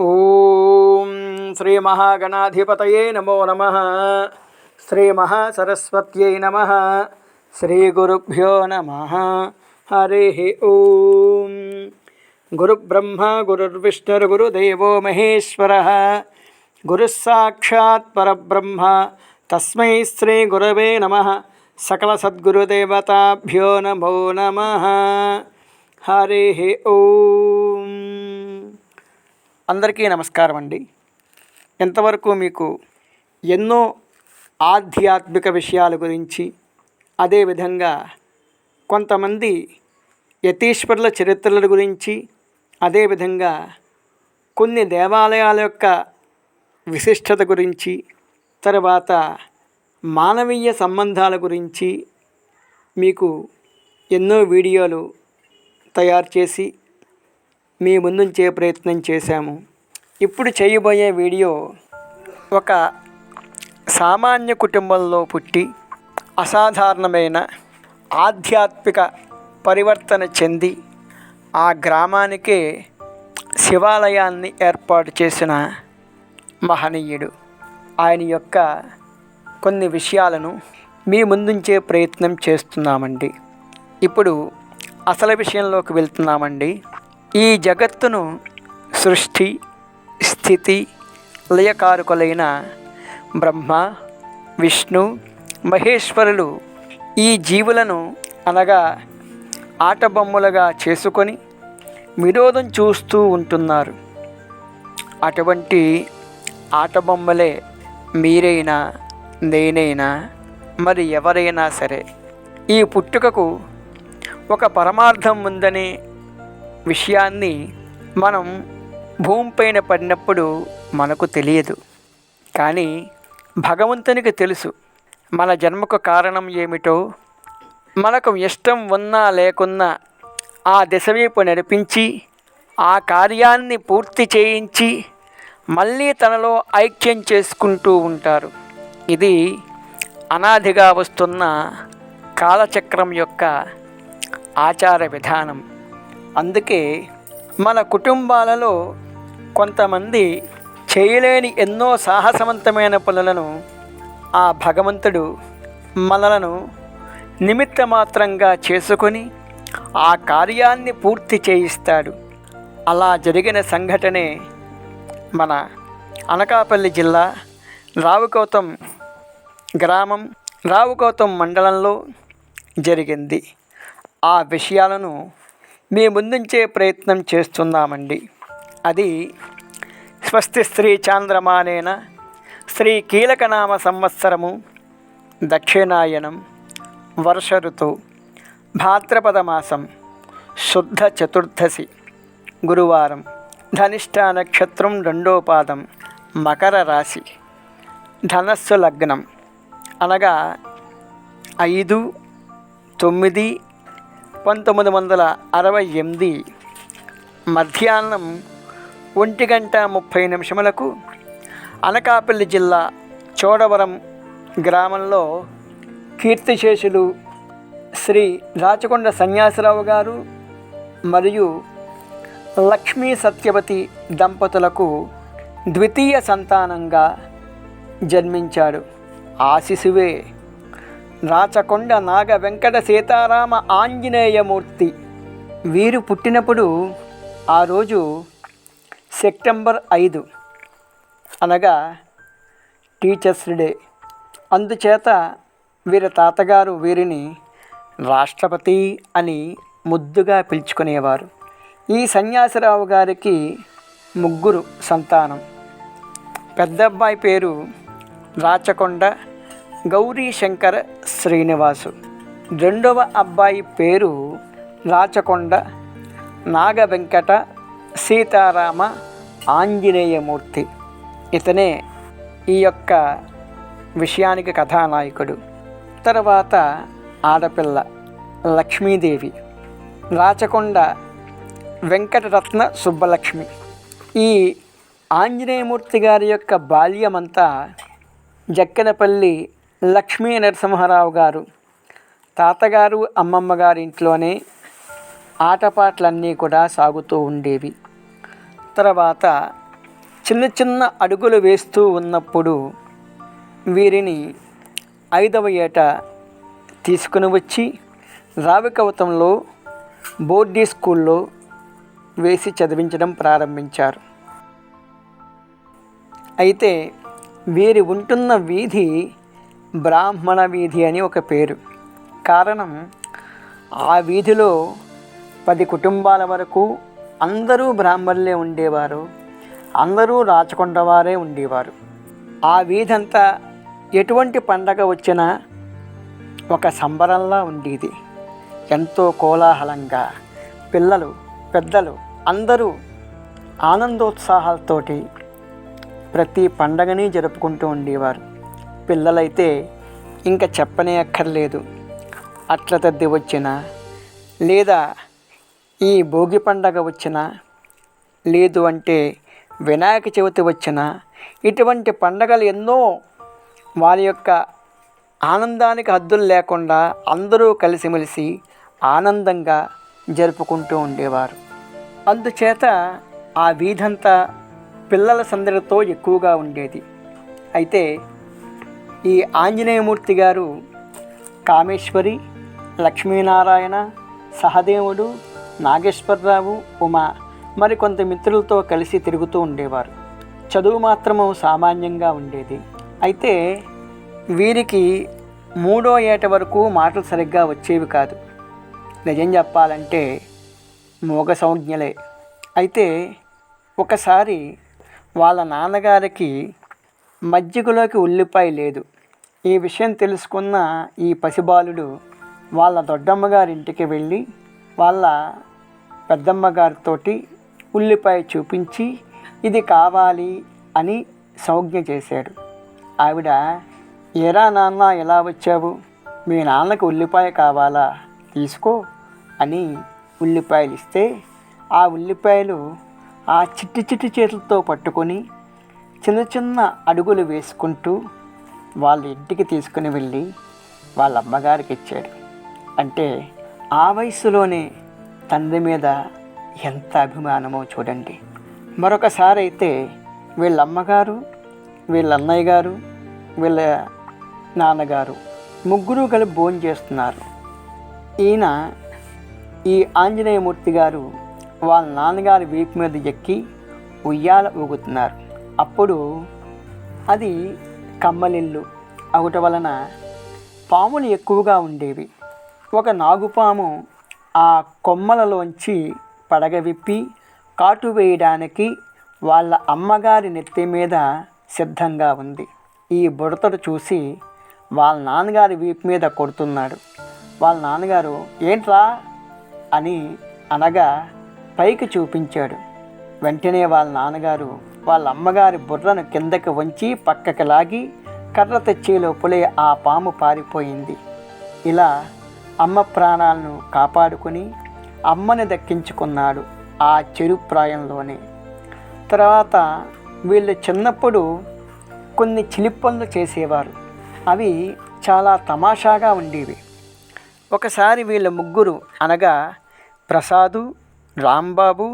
ॐ श्रीमहागणाधिपतये नमो नम। श्रीमहासरस्वत्यै नमः। श्रीगुरुभ्यो नमः। हरिः ॐ। गुरुब्रह्मा गुरुर्विष्णुर्गुरुदेवो महेश्वरः। गुरुः साक्षात् परब्रह्म। तस्मै श्रीगुरवे नमः। सकलसद्गुरुदेवताभ्यो नमो नम। हरिः ॐ। అందరికీ నమస్కారం అండి. ఇంతవరకు మీకు ఎన్నో ఆధ్యాత్మిక విషయాల గురించి అదేవిధంగా కొంతమంది యతీశ్వరుల చరిత్రల గురించి అదేవిధంగా కొన్ని దేవాలయాల యొక్క విశిష్టత గురించి తర్వాత మానవీయ సంబంధాల గురించి మీకు ఎన్నో వీడియోలు తయారు చేసి మీ ముందుంచే ప్రయత్నం చేశాము. ఇప్పుడు చేయబోయే వీడియో ఒక సామాన్య కుటుంబంలో పుట్టి అసాధారణమైన ఆధ్యాత్మిక పరివర్తన చెంది ఆ గ్రామానికే శివాలయాన్ని ఏర్పాటు చేసిన మహనీయుడు. ఆయన యొక్క కొన్ని విషయాలను మీ ముందుంచే ప్రయత్నం చేస్తున్నామండి. ఇప్పుడు అసలు విషయంలోకి వెళ్తున్నామండి. ఈ జగత్తును సృష్టి స్థితి లయకారుకులైన బ్రహ్మ విష్ణు మహేశ్వరులు ఈ జీవులను అనగా ఆటబొమ్మలుగా చేసుకొని వినోదం చూస్తూ ఉంటున్నారు. అటువంటి ఆటబొమ్మలే మీరైనా నేనైనా మరి ఎవరైనా సరే ఈ పుట్టుకకు ఒక పరమార్థం ఉందని విషయాన్ని మనం భూమిపైన పడినప్పుడు మనకు తెలియదు. కానీ భగవంతునికి తెలుసు మన జన్మకు కారణం ఏమిటో. మనకు ఇష్టం ఉన్నా లేకున్నా ఆ దిశవైపు నడిపించి ఆ కార్యాన్ని పూర్తి చేయించి మళ్ళీ తనలో ఐక్యం చేసుకుంటూ ఉంటారు. ఇది అనాదిగా వస్తున్న కాలచక్రం యొక్క ఆచార విధానం. అందుకే మన కుటుంబాలలో కొంతమంది చేయలేని ఎన్నో సాహసవంతమైన పనులను ఆ భగవంతుడు మనలను నిమిత్త మాత్రంగా చేసుకొని ఆ కార్యాన్ని పూర్తి చేయిస్తాడు. అలా జరిగిన సంఘటనే మన అనకాపల్లి జిల్లా రావుకోతం గ్రామం రావుకోతం మండలంలో జరిగింది. ఆ విషయాలను మీ ముందుంచే ప్రయత్నం చేస్తున్నామండి. అది స్వస్తి శ్రీ చాంద్రమానేన శ్రీ కీలకనామ సంవత్సరము దక్షిణాయనం వర్ష ఋతు భాద్రపద మాసం శుద్ధ చతుర్దశి గురువారం ధనిష్ట నక్షత్రం రెండో పాదం మకర రాశి ధనస్సు లగ్నం అనగా ఐదు తొమ్మిది పంతొమ్మిది వందల అరవై ఎనిమిది మధ్యాహ్నం ఒంటి గంట ముప్పై నిమిషములకు అనకాపల్లి జిల్లా చోడవరం గ్రామంలో కీర్తిశేషులు శ్రీ రాచకొండ సన్యాసరావు గారు మరియు లక్ష్మీ సత్యవతి దంపతులకు ద్వితీయ సంతానంగా జన్మించాడు. ఆ శిశువే రాచకొండ నాగ వెంకట సీతారామ ఆంజనేయమూర్తి. వీరు పుట్టినప్పుడు ఆ రోజు సెప్టెంబర్ ఐదు. అనగా టీచర్స్ డే. అందుచేత వీరి తాతగారు వీరిని రాష్ట్రపతి అని ముద్దుగా పిలుచుకునేవారు. ఈ సన్యాసిరావు గారికి ముగ్గురు సంతానం. పెద్దబ్బాయి పేరు రాచకొండ గౌరీ శంకర శ్రీనివాసు. రెండవ అబ్బాయి పేరు రాచకొండ నాగ వెంకట సీతారామ ఆంజనేయమూర్తి. ఇతనే ఈ యొక్క విషయానికి కథానాయకుడు. తర్వాత ఆడపిల్ల లక్ష్మీదేవి. రాచకొండ వెంకటరత్న సుబ్బలక్ష్మి. ఈ ఆంజనేయమూర్తి గారి యొక్క బాల్యమంతా జక్కనపల్లి లక్ష్మీ నరసింహారావు గారు. తాతగారు అమ్మమ్మ గారి ఇంట్లోనే ఆటపాటలన్నీ కూడా సాగుతూ ఉండేవి. తర్వాత చిన్న చిన్న అడుగులు వేస్తూ ఉన్నప్పుడు వీరిని ఐదవ ఏట తీసుకుని వచ్చి రావికవతంలో బోర్డీ స్కూల్లో వేసి చదివించడం ప్రారంభించారు. అయితే వీరి ఉంటున్న వీధి బ్రాహ్మణ వీధి అని ఒక పేరు. కారణం ఆ వీధిలో పది కుటుంబాల వరకు అందరూ బ్రాహ్మణులే ఉండేవారు. అందరూ రాచకొండ వారే ఉండేవారు. ఆ వీధంతా ఎటువంటి పండగ వచ్చినా ఒక సంబరంలా ఉండేది. ఎంతో కోలాహలంగా పిల్లలు పెద్దలు అందరూ ఆనందోత్సాహాలతోటి ప్రతి పండగని జరుపుకుంటూ ఉండేవారు. పిల్లలైతే ఇంకా చెప్పనే అక్కర్లేదు అట్ల తద్ది వచ్చిన లేదా ఈ భోగి పండగ వచ్చిన లేదు అంటే వినాయక చవితి వచ్చిన ఇటువంటి పండగలు ఎన్నో వారి యొక్క ఆనందానికి హద్దులు లేకుండా అందరూ కలిసిమెలిసి ఆనందంగా జరుపుకుంటూ ఉండేవారు. అందుచేత ఆ వీధంతా పిల్లల సందడితో ఎక్కువగా ఉండేది. అయితే ఈ ఆంజనేయమూర్తి గారు కామేశ్వరి లక్ష్మీనారాయణ సహదేవుడు నాగేశ్వరరావు ఉమా మరికొంత మిత్రులతో కలిసి తిరుగుతూ ఉండేవారు. చదువు మాత్రము సామాన్యంగా ఉండేది. అయితే వీరికి మూడో ఏట వరకు మాటలు సరిగ్గా వచ్చేవి కాదు. నిజం చెప్పాలంటే మోగ సంజ్ఞలే అయితే ఒకసారి వాళ్ళ నాన్నగారికి మజ్జిగలోకి ఉల్లిపాయ లేదు. ఈ విషయం తెలుసుకున్న ఈ పసిబాలుడు వాళ్ళ దొడ్డమ్మ ఇంటికి వెళ్ళి వాళ్ళ పెద్దమ్మ గారితోటి ఉల్లిపాయ చూపించి ఇది కావాలి అని సౌజ్ఞ చేశాడు. ఆవిడ ఏరా నాన్న ఎలా వచ్చావు? మీ నాన్నకు ఉల్లిపాయ కావాలా? తీసుకో అని ఉల్లిపాయలు ఇస్తే ఆ ఉల్లిపాయలు ఆ చిట్టి చిట్టి చేతులతో పట్టుకొని చిన్న చిన్న అడుగులు వేసుకుంటూ వాళ్ళ ఇంటికి తీసుకుని వెళ్ళి వాళ్ళ అమ్మగారికి ఇచ్చాడు. అంటే ఆ వయసులోనే తండ్రి మీద ఎంత అభిమానమో చూడండి. మరొకసారి అయితే వీళ్ళ అమ్మగారు వీళ్ళ అన్నయ్య గారు వీళ్ళ నాన్నగారు ముగ్గురు కలిపి భోజనం చేస్తున్నారు. ఈయన ఈ ఆంజనేయమూర్తి గారు వాళ్ళ నాన్నగారి వీపు మీద ఎక్కి ఉయ్యాల ఊగుతున్నారు. అప్పుడు అది కమ్మలిల్లు. అవుట వలన పాములు ఎక్కువగా ఉండేవి. ఒక నాగుపాము ఆ కొమ్మలలోంచి పడగ విప్పి కాటు వేయడానికి వాళ్ళ అమ్మగారి నెత్తి మీద సిద్ధంగా ఉంది. ఈ బుడతడు చూసి వాళ్ళ నాన్నగారి వీపు మీద కొడుతున్నాడు. వాళ్ళ నాన్నగారు ఏంట్రా? అని అనగా పైకి చూపించాడు. వెంటనే వాళ్ళ నాన్నగారు వాళ్ళ అమ్మగారి బుర్రను కిందకి వంచి పక్కకి లాగి కర్ర తెచ్చే లోపలే ఆ పాము పారిపోయింది. ఇలా అమ్మ ప్రాణాలను కాపాడుకొని అమ్మని దక్కించుకున్నాడు ఆ చెరు ప్రాయంలోనే. తర్వాత వీళ్ళు చిన్నప్పుడు కొన్ని చిలిపనులు చేసేవారు. అవి చాలా తమాషాగా ఉండేవి. ఒకసారి వీళ్ళ ముగ్గురు అనగా ప్రసాదు రాంబాబు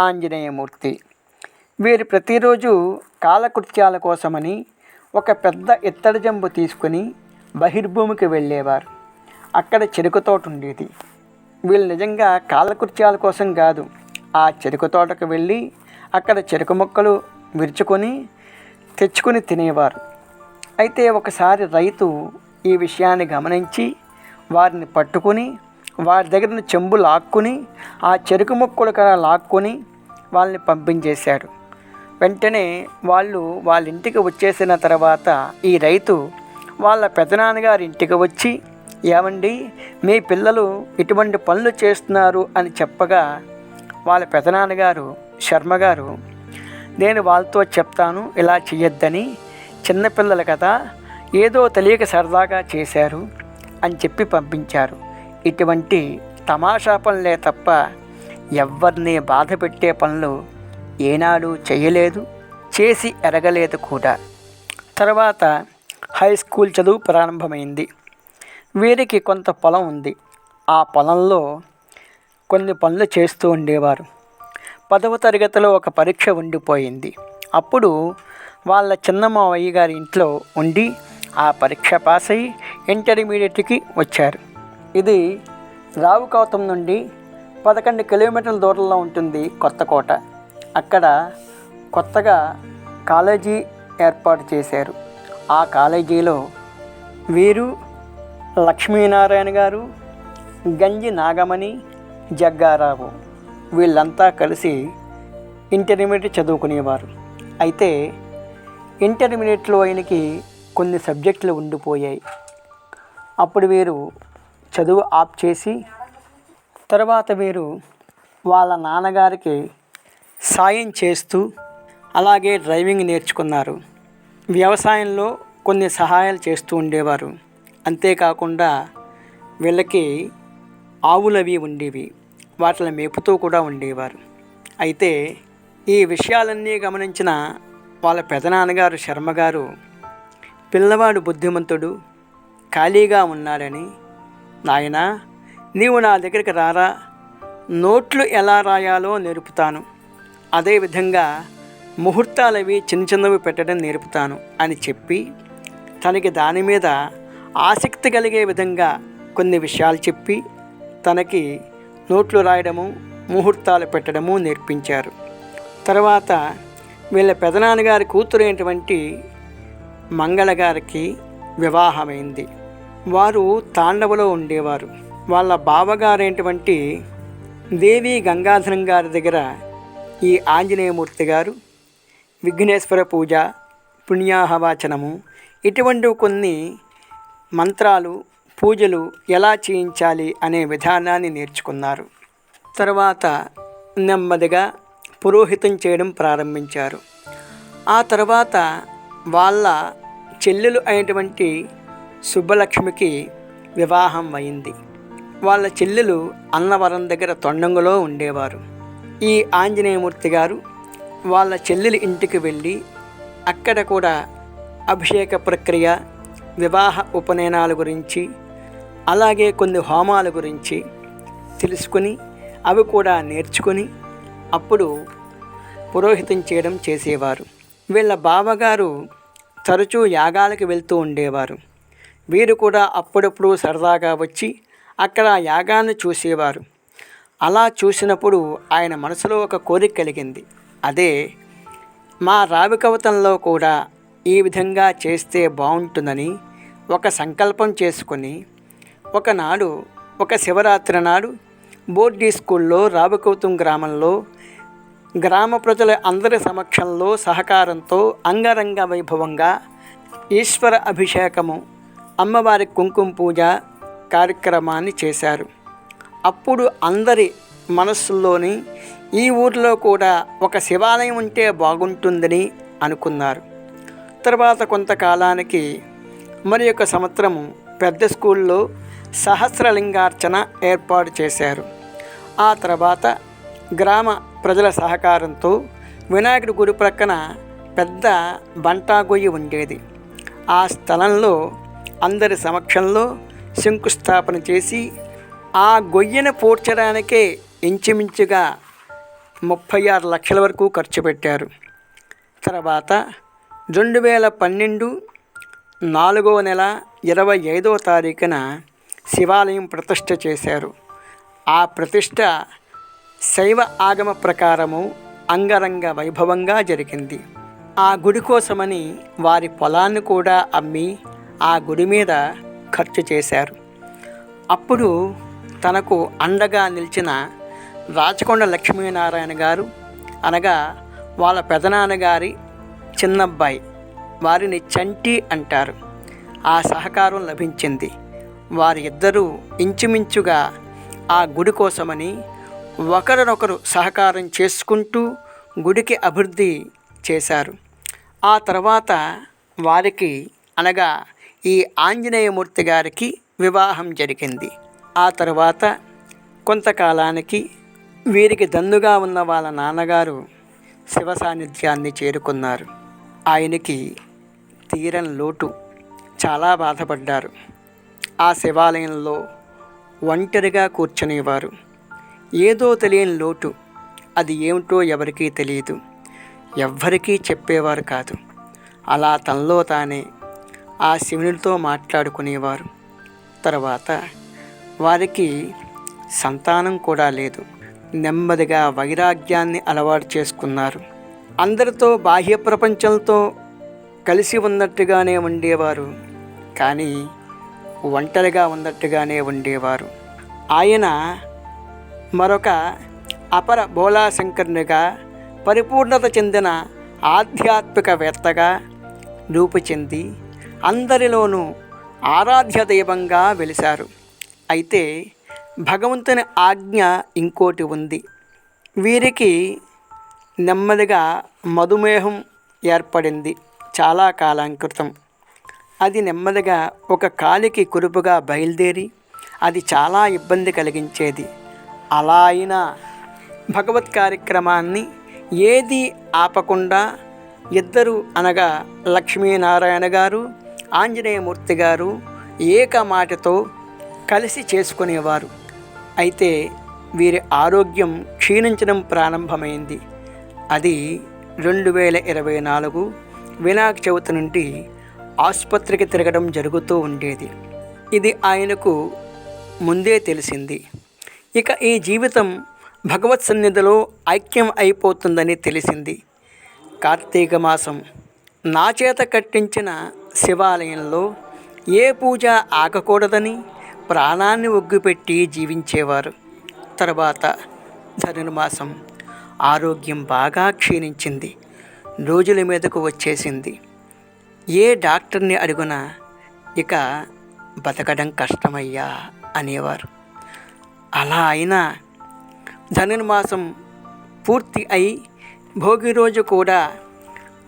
ఆంజనేయమూర్తి వీరు ప్రతిరోజు కాలకృత్యాల కోసమని ఒక పెద్ద ఇత్తడి జంబు తీసుకుని బహిర్భూమికి వెళ్ళేవారు. అక్కడ చెరుకు తోట ఉండేది. వీళ్ళు నిజంగా కాలకృత్యాల కోసం కాదు. ఆ చెరుకు తోటకు వెళ్ళి అక్కడ చెరుకు మొక్కలు విరుచుకొని తెచ్చుకొని తినేవారు. అయితే ఒకసారి రైతు ఈ విషయాన్ని గమనించి వారిని పట్టుకొని వారి దగ్గర చెంబు లాక్కుని ఆ చెరుకు మొక్కలు కర లాక్కొని వాళ్ళని పంపించేశాడు వెంటనే వాళ్ళు వాళ్ళ ఇంటికి వచ్చేసిన తర్వాత ఈ రైతు వాళ్ళ పెదనాన్నగారి ఇంటికి వచ్చి ఏమండి మీ పిల్లలు ఇటువంటి పనులు చేస్తున్నారు అని చెప్పగా వాళ్ళ పెదనాన్నగారు శర్మగారు నేను వాళ్ళతో చెప్తాను ఇలా చెయ్యొద్దని చిన్నపిల్లలు కదా ఏదో తెలియక సరదాగా చేశారు అని చెప్పి పంపించారు. ఇటువంటి తమాషా పనులే తప్ప ఎవరిని బాధ పెట్టే పనులు ఏనాడు చేయలేదు చేసి ఎరగలేదు కూడా. తర్వాత హై స్కూల్ చదువు ప్రారంభమైంది. వీరికి కొంత పొలం ఉంది. ఆ పొలంలో కొన్ని పనులు చేస్తూ ఉండేవారు. పదవ తరగతిలో ఒక పరీక్ష ఉండిపోయింది. అప్పుడు వాళ్ళ చిన్న మావయ్య గారి ఇంట్లో ఉండి ఆ పరీక్ష పాస్ అయ్యి ఇంటర్మీడియట్కి వచ్చారు. ఇది రావుకవతం నుండి పదకొండు కిలోమీటర్ల దూరంలో ఉంటుంది కొత్తకోట. అక్కడ కొత్తగా కాలేజీ ఏర్పాటు చేశారు. ఆ కాలేజీలో వీరు లక్ష్మీనారాయణ గారు గంజి నాగమణి జగ్గారావు వీళ్ళంతా కలిసి ఇంటర్మీడియట్ చదువుకునేవారు. అయితే ఇంటర్మీడియట్లో ఆయనకి కొన్ని సబ్జెక్టులు ఉండిపోయాయి. అప్పుడు వీరు చదువు ఆప్ చేసి తర్వాత వీరు వాళ్ళ నాన్నగారికి సాయం చేస్తూ అలాగే డ్రైవింగ్ నేర్చుకున్నారు. వ్యవసాయంలో కొన్ని సహాయాలు చేస్తూ ఉండేవారు. అంతేకాకుండా వీళ్ళకి ఆవులవి ఉండేవి. వాటిని మేపుతూ కూడా ఉండేవారు. అయితే ఈ విషయాలన్నీ గమనించిన వాళ్ళ పెదనాన్నగారు శర్మ గారు పిల్లవాడు బుద్ధిమంతుడు ఖాళీగా ఉన్నాడని నాయనా నీవు నా దగ్గరికి రారా. నోట్లు ఎలా రాయాలో నేర్పుతాను. అదేవిధంగా ముహూర్తాలవి చిన్న చిన్నవి పెట్టడం నేర్పుతాను అని చెప్పి తనకి దాని మీద ఆసక్తి కలిగే విధంగా కొన్ని విషయాలు చెప్పి తనకి నోట్లు రాయడము ముహూర్తాలు పెట్టడము నేర్పించారు. తర్వాత వీళ్ళ పెదనాన్నగారి కూతురైనటువంటి మంగళ గారికి వివాహమైంది. వారు తాండవలో ఉండేవారు. వాళ్ళ బావగారైనటువంటి దేవి గంగాధరం గారి దగ్గర ఈ ఆంజనేయమూర్తి గారు విఘ్నేశ్వర పూజ పుణ్యాహవాచనము ఇటువంటి కొన్ని మంత్రాలు పూజలు ఎలా చేయించాలి అనే విధానాన్ని నేర్చుకున్నారు. తర్వాత నెమ్మదిగా పురోహితం చేయడం ప్రారంభించారు. ఆ తర్వాత వాళ్ళ చెల్లెలు అయినటువంటి సుబ్బలక్ష్మికి వివాహం అయింది. వాళ్ళ చెల్లెలు అన్నవరం దగ్గర తొండంగులో ఉండేవారు. ఈ ఆంజనేయమూర్తి గారు వాళ్ళ చెల్లెలి ఇంటికి వెళ్ళి అక్కడ కూడా అభిషేక ప్రక్రియ వివాహ ఉపనయనాల గురించి అలాగే కొన్ని హోమాల గురించి తెలుసుకుని అవి కూడా నేర్చుకుని అప్పుడు పురోహితం చేయడం చేసేవారు. వీళ్ళ బావగారు తరచూ యాగాలకు వెళ్తూ ఉండేవారు. వీరు కూడా అప్పుడప్పుడు సరదాగా వచ్చి అక్కడ యాగాన్ని చూసేవారు. అలా చూసినప్పుడు ఆయన మనసులో ఒక కోరిక కలిగింది. అదే మా రావి కవతంలో కూడా ఈ విధంగా చేస్తే బాగుంటుందని ఒక సంకల్పం చేసుకుని ఒకనాడు ఒక శివరాత్రి నాడు బోర్డీ స్కూల్లో రావికౌతం గ్రామంలో గ్రామ ప్రజల అందరి సమక్షంలో సహకారంతో అంగరంగ వైభవంగా ఈశ్వర అభిషేకము అమ్మవారి కుంకుమ పూజ కార్యక్రమాన్ని చేశారు. అప్పుడు అందరి మనస్సుల్లోని ఈ ఊరిలో కూడా ఒక శివాలయం ఉంటే బాగుంటుందని అనుకున్నారు. తర్వాత కొంతకాలానికి మరి యొక్క సంవత్సరము పెద్ద స్కూల్లో సహస్రలింగార్చన ఏర్పాటు చేశారు. ఆ తర్వాత గ్రామ ప్రజల సహకారంతో వినాయకుడి గుడి ప్రక్కన పెద్ద బంటాగొయ్యి ఉండేది. ఆ స్థలంలో అందరి సమక్షంలో శంకుస్థాపన చేసి ఆ గొయ్యను పూడ్చడానికే ఇంచుమించుగా ముప్పై ఆరు లక్షల వరకు ఖర్చు పెట్టారు. తర్వాత రెండు వేల పన్నెండు నాలుగవ నెల ఇరవై ఐదవ తారీఖున శివాలయం ప్రతిష్ట చేశారు. ఆ ప్రతిష్ట శైవ ఆగమ ప్రకారము అంగరంగ వైభవంగా జరిగింది. ఆ గుడి కోసమని వారి పొలాన్ని కూడా అమ్మి ఆ గుడి మీద ఖర్చు చేశారు. అప్పుడు తనకు అండగా నిలిచిన రాచకొండ లక్ష్మీనారాయణ గారు అనగా వాళ్ళ పెదనాన్నగారి చిన్నబ్బాయి వారిని చంటి అంటారు. ఆ సహకారం లభించింది. వారి ఇద్దరూ ఇంచుమించుగా ఆ గుడి కోసమని ఒకరినొకరు సహకారం చేసుకుంటూ గుడికి అభివృద్ధి చేశారు. ఆ తర్వాత వారికి అనగా ఈ ఆంజనేయమూర్తి గారికి వివాహం జరిగింది. ఆ తర్వాత కొంతకాలానికి వీరికి దన్నుగా ఉన్న వాళ్ళ నాన్నగారు శివ సాన్నిధ్యాన్ని చేరుకున్నారు. ఆయనకి తీరని లోటు చాలా బాధపడ్డారు. ఆ శివాలయంలో ఒంటరిగా కూర్చునేవారు. ఏదో తెలియని లోటు అది ఏమిటో ఎవరికీ తెలియదు. ఎవ్వరికీ చెప్పేవారు కాదు. అలా తనలో తానే ఆ శివునితో మాట్లాడుకునేవారు. తర్వాత వారికి సంతానం కూడా లేదు. నెమ్మదిగా వైరాగ్యాన్ని అలవాటు చేసుకున్నారు. అందరితో బాహ్య ప్రపంచంతో కలిసి ఉన్నట్టుగానే ఉండేవారు. కానీ ఒంటరిగా ఉన్నట్టుగానే ఉండేవారు. ఆయన మరొక అపర బోళాశంకరునిగా పరిపూర్ణత చెందిన ఆధ్యాత్మికవేత్తగా రూపు చెంది అందరిలోనూ ఆరాధ్య దైవంగా వెలిశారు. అయితే భగవంతుని ఆజ్ఞ ఇంకోటి ఉంది. వీరికి నెమ్మదిగా మధుమేహం ఏర్పడింది చాలా కాలం క్రితం. అది నెమ్మదిగా ఒక కాలికి కురుపుగా బయలుదేరి అది చాలా ఇబ్బంది కలిగించేది. అలా అయినా భగవత్ కార్యక్రమాన్ని ఏది ఆపకుండా ఇద్దరు అనగా లక్ష్మీనారాయణ గారు ఆంజనేయమూర్తి గారు ఏకమాటతో కలిసి చేసుకునేవారు. అయితే వీరి ఆరోగ్యం క్షీణించడం ప్రారంభమైంది. అది రెండు వేల ఇరవై నాలుగు వినాయక చవితి నుండి ఆసుపత్రికి తిరగడం జరుగుతూ ఉండేది. ఇది ఆయనకు ముందే తెలిసింది. ఇక ఈ జీవితం భగవత్ సన్నిధిలో ఐక్యం అయిపోతుందని తెలిసింది. కార్తీక మాసం నా చేత కట్టించిన శివాలయంలో ఏ పూజ ఆగకూడదని ప్రాణాన్ని ఒగ్గుపెట్టి జీవించేవారు. తర్వాత ధనుర్మాసం ఆరోగ్యం బాగా క్షీణించింది. రోజుల మీదకు వచ్చేసింది. ఏ డాక్టర్ని అడుగునా ఇక బతకడం కష్టమయ్యా అనేవారు. అలా అయినా ధనుర్మాసం పూర్తి అయి భోగి రోజు కూడా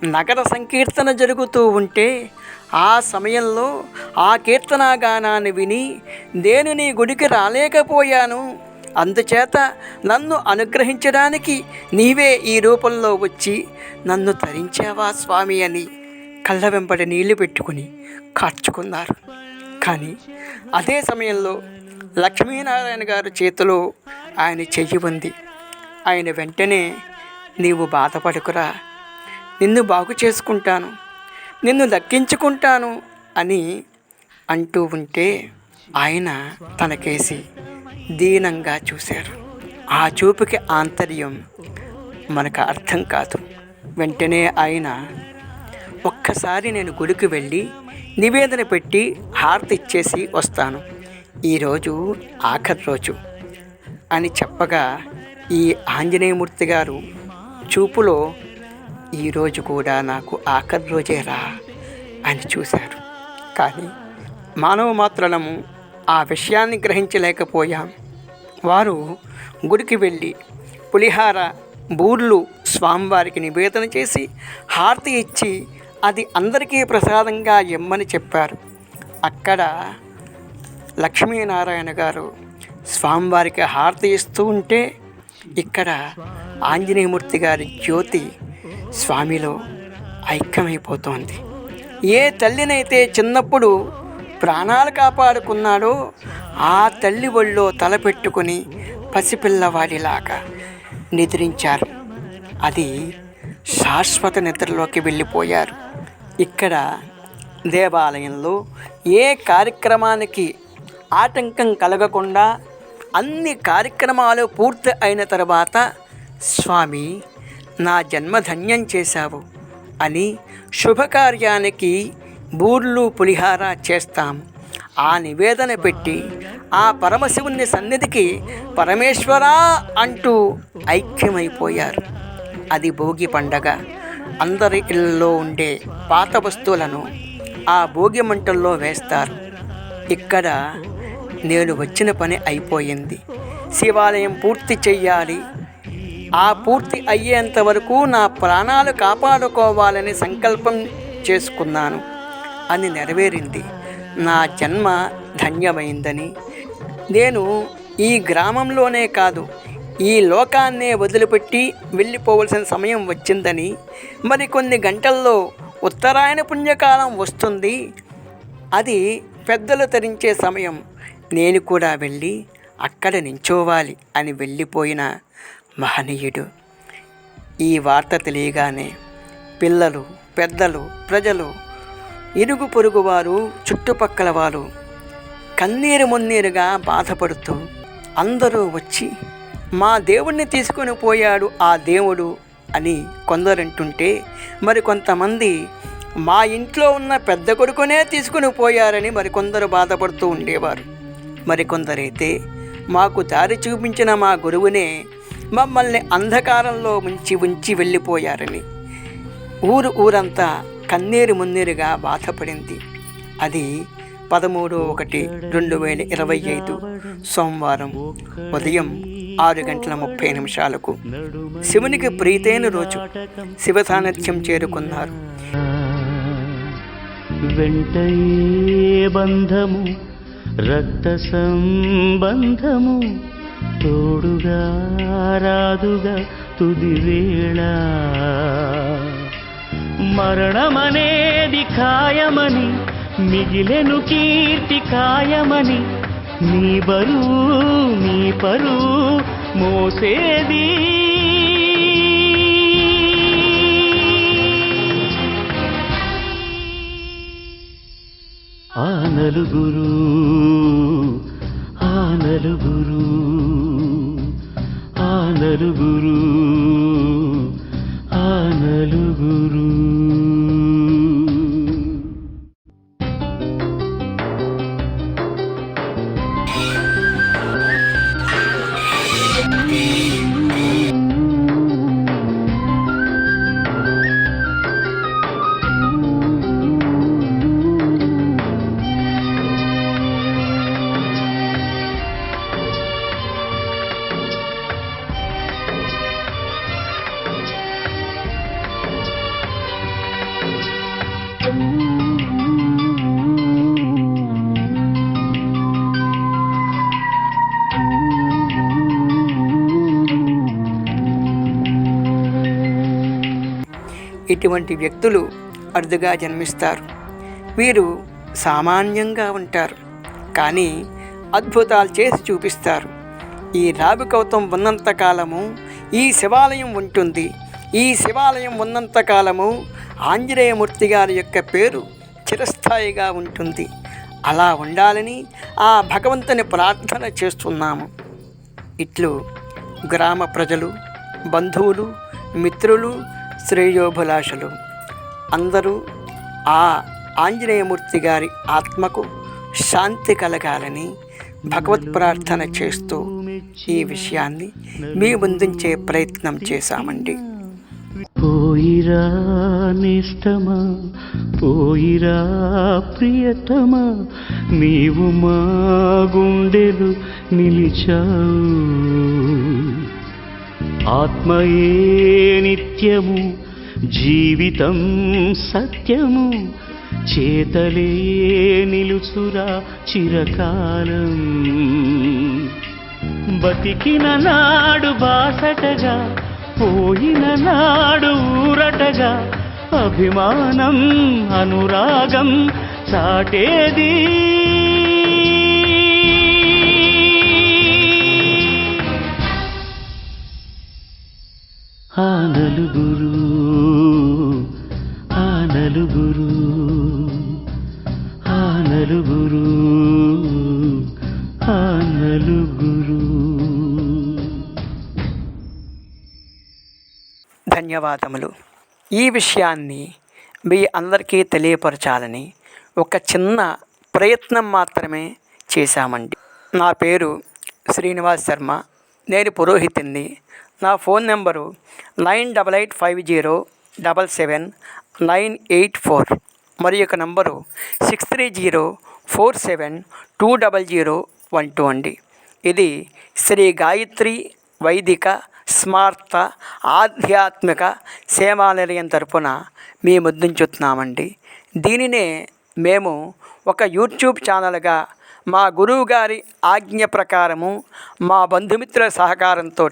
నగర సంకీర్తన జరుగుతూ ఉంటే ఆ సమయంలో ఆ కీర్తనాగానాన్ని విని నేను నీ గుడికి రాలేకపోయాను. అందుచేత నన్ను అనుగ్రహించడానికి నీవే ఈ రూపంలో వచ్చి నన్ను తరించావా స్వామి అని కళ్ళ వెంబడి నీళ్ళు పెట్టుకుని కార్చుకున్నారు. కానీ అదే సమయంలో లక్ష్మీనారాయణ గారి చేతిలో ఆయన చెయ్యి ఉంది. ఆయన వెంటనే నీవు బాధపడుకురా. నిన్ను బాగు చేసుకుంటాను. నిన్ను దక్కించుకుంటాను అని అంటూ ఉంటే ఆయన తనకేసి దీనంగా చూశారు. ఆ చూపుకి ఆంతర్యం మనకు అర్థం కాదు. వెంటనే ఆయన ఒక్కసారి నేను గుడికి వెళ్ళి నివేదన పెట్టి హారతి ఇచ్చేసి వస్తాను. ఈరోజు ఆఖరి రోజు అని చెప్పగా ఈ ఆంజనేయమూర్తి గారు చూపులో ఈరోజు కూడా నాకు ఆఖరి రోజే రా అని చూశారు. కానీ మానవ మాత్రలము ఆ విషయాన్ని గ్రహించలేకపోయాం. వారు గుడికి వెళ్ళి పులిహార బూర్లు స్వామివారికి నివేదన చేసి హారతి ఇచ్చి అది అందరికీ ప్రసాదంగా ఇమ్మని చెప్పారు. అక్కడ లక్ష్మీనారాయణ గారు స్వామివారికి హారతి ఇస్తూ ఉంటే ఇక్కడ ఆంజనేయమూర్తి గారి జ్యోతి స్వామిలో ఐక్యమైపోతోంది. ఏ తల్లినైతే చిన్నప్పుడు ప్రాణాలు కాపాడుకున్నాడో ఆ తల్లి ఒళ్ళో తలపెట్టుకుని పసిపిల్లవాడిలాగా నిద్రించారు. అది శాశ్వత నిద్రలోకి వెళ్ళిపోయారు. ఇక్కడ దేవాలయంలో ఏ కార్యక్రమానికి ఆటంకం కలగకుండా అన్ని కార్యక్రమాలు పూర్తి అయిన తర్వాత స్వామి నా జన్మ ధన్యం చేశావు అని శుభకార్యానికి బూర్లు పులిహార చేస్తాం. ఆ నివేదన పెట్టి ఆ పరమశివుని సన్నిధికి పరమేశ్వరా అంటూ ఐక్యమైపోయారు. అది భోగి పండగ. అందరి ఇళ్ళలో ఉండే పాత వస్తువులను ఆ భోగి మంటల్లో వేస్తారు. ఇక్కడ నేను వచ్చిన పని అయిపోయింది. శివాలయం పూర్తి చెయ్యాలి. ఆ పూర్తి అయ్యేంత వరకు నా ప్రాణాలు కాపాడుకోవాలని సంకల్పం చేసుకున్నాను అని నెరవేరింది. నా జన్మ ధన్యమైందని. నేను ఈ గ్రామంలోనే కాదు ఈ లోకాన్నే వదిలిపెట్టి వెళ్ళిపోవలసిన సమయం వచ్చిందని మరికొన్ని గంటల్లో ఉత్తరాయణ పుణ్యకాలం వస్తుంది అది పెద్దలు తరించే సమయం. నేను కూడా వెళ్ళి అక్కడ నించోవాలి అని వెళ్ళిపోయిన మహనీయుడు. ఈ వార్త తెలియగానే పిల్లలు పెద్దలు ప్రజలు ఇరుగు పొరుగు వారు చుట్టుపక్కల వారు కన్నీరు మున్నీరుగా బాధపడుతూ అందరూ వచ్చి మా దేవుణ్ణి తీసుకొని పోయాడు ఆ దేవుడు అని కొందరంటుంటే మరి కొంతమంది మా ఇంట్లో ఉన్న పెద్ద కొడుకునే తీసుకుని పోయారని మరికొందరు బాధపడుతూ ఉండేవారు. మరికొందరైతే మాకు దారి చూపించిన మా గురువునే మమ్మల్ని అంధకారంలో ముంచి ఉంచి వెళ్ళిపోయారని. ఊరు ఊరంతా కన్నీరు మున్నీరుగా బాధపడింది. అది పదమూడు ఒకటి రెండు వేల ఇరవై ఐదు సోమవారం ఉదయం ఆరు గంటల ముప్పై నిమిషాలకు శివునికి ప్రీతైన రోజు శివ సాన్నిధ్యం చేరుకున్నారు. వెంటయే బంధము రక్త సంబంధము తోడుగా రాదుగా తుది వేళ మరణమనేది ఖాయమని మిగిలెను కీర్తి ఖాయమని నీ బరువు నీ పరువు మోసేది. ఆ నలుగురు ఆ నలుగురు ఆ ఇటువంటి వ్యక్తులు అరుదుగా జన్మిస్తారు. వీరు సామాన్యంగా ఉంటారు. కానీ అద్భుతాలు చేసి చూపిస్తారు. ఈ రావి కౌతం ఉన్నంత కాలము ఈ శివాలయం ఉంటుంది. ఈ శివాలయం ఉన్నంత కాలము ఆంజనేయమూర్తి గారి యొక్క పేరు చిరస్థాయిగా ఉంటుంది. అలా ఉండాలని ఆ భగవంతుని ప్రార్థన చేస్తున్నాము. ఇట్లు గ్రామ ప్రజలు బంధువులు మిత్రులు శ్రేయోభిలాషులు. అందరూ ఆ ఆంజనేయమూర్తి గారి ఆత్మకు శాంతి కలగాలని భగవత్ ప్రార్థన చేస్తూ ఈ విషయాన్ని మీ ముందుంచే ప్రయత్నం చేశామండి. పోయిరా నిష్టమా? పోయిరా ప్రియతమా? నీవు మా గుండెలు నిలిచావు. ఆత్మయే నిత్యము జీవితం సత్యము చేతలే నిలుచురా చిరకాలం. బతికిన నాడు బాసటగా పోయిన నాడు ఊరటగా అభిమానం అనురాగం చాటేది. నలుగురు ఆ నలుగురు ఆ నలుగురు ఆ నలుగురు. ధన్యవాదములు. ఈ విషయాన్ని మీ అందరికీ తెలియపరచాలని ఒక చిన్న ప్రయత్నం మాత్రమే చేశామండి. నా పేరు శ్రీనివాస్ శర్మ. నేను పురోహితుణ్ణి. నా phone number nine double eight five zero double seven nine eight four మరి యొక్క number six three zero four seven two double zero one two అండి. ఇది శ్రీ గాయత్రి వైదిక స్మార్త ఆధ్యాత్మిక సేవానిలయం తరపున మీ ముద్దుంచుతున్నామండి దీనినే మేము ఒక యూట్యూబ్ ఛానల్గా మా గురువు గారి ఆజ్ఞ ప్రకారము మా బంధుమిత్రుల సహకారంతో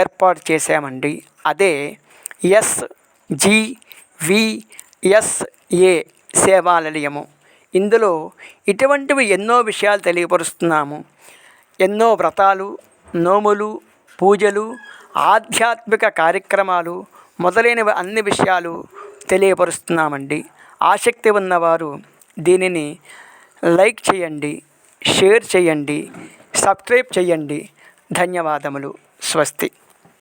ఏర్పాటు చేశామండి. అదే ఎస్ సేవా నిలయము ఇందులో ఇటువంటివి ఎన్నో విషయాలు తెలియపరుస్తున్నాము. ఎన్నో వ్రతాలు నోములు పూజలు ఆధ్యాత్మిక కార్యక్రమాలు మొదలైనవి అన్ని విషయాలు తెలియపరుస్తున్నామండి. ఆసక్తి ఉన్నవారు దీనిని లైక్ చేయండి షేర్ చేయండి సబ్స్క్రైబ్ చేయండి. ధన్యవాదములు. స్వస్తి.